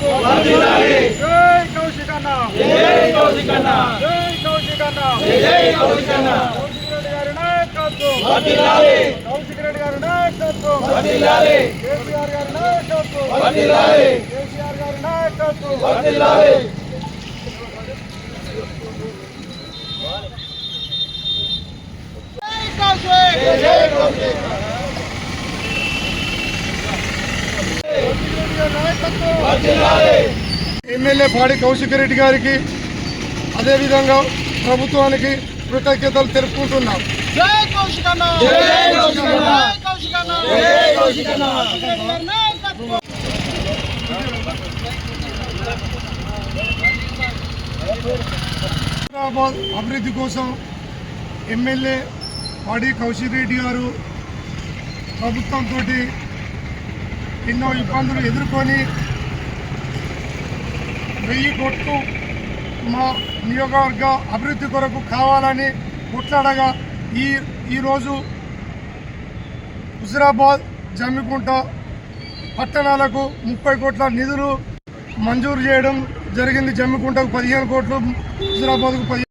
జై కౌశికన్న జై కౌశికన్న జై కౌశికన్న జై కౌశికన్న కౌశిక్ రెడ్డి గారి నాయకత్వం. వర్ధిల్లాలి కౌశిక్ రెడ్డి గారి నాయకత్వం. వర్ధిల్లాలి కేసీఆర్ గారి నాయకత్వం. వర్ధిల్లాలి కేసీఆర్ గారి నాయకత్వం. వర్ధిల్లాలి జై కౌశిక్. జై కౌశిక్ కౌశిక్ రెడ్డి గారి నాయకత్వం వర్ధిల్లాలి ఎమ్మెల్యే పాడి కౌశిక్ రెడ్డి గారికి అదేవిధంగా ప్రభుత్వానికి కృతజ్ఞతలు తెలుపుకుంటున్నాం. హైదరాబాద్ అభివృద్ధి కోసం ఎమ్మెల్యే పాడి కౌశిక్ రెడ్డి గారు ప్రభుత్వంతో ఎన్నో ఇబ్బందులు ఎదుర్కొని వెయ్యి కోట్లు మా నియోగవర్గ అభివృద్ధి కొరకు కావాలని కొట్లాడగా ఈ ఈరోజు హుజరాబాద్ జమ్మికుంట పట్టణాలకు ముప్పై కోట్ల నిధులు మంజూరు చేయడం జరిగింది. జమ్మికుంటకు పదిహేను కోట్లు హుజరాబాద్కు పదిహేను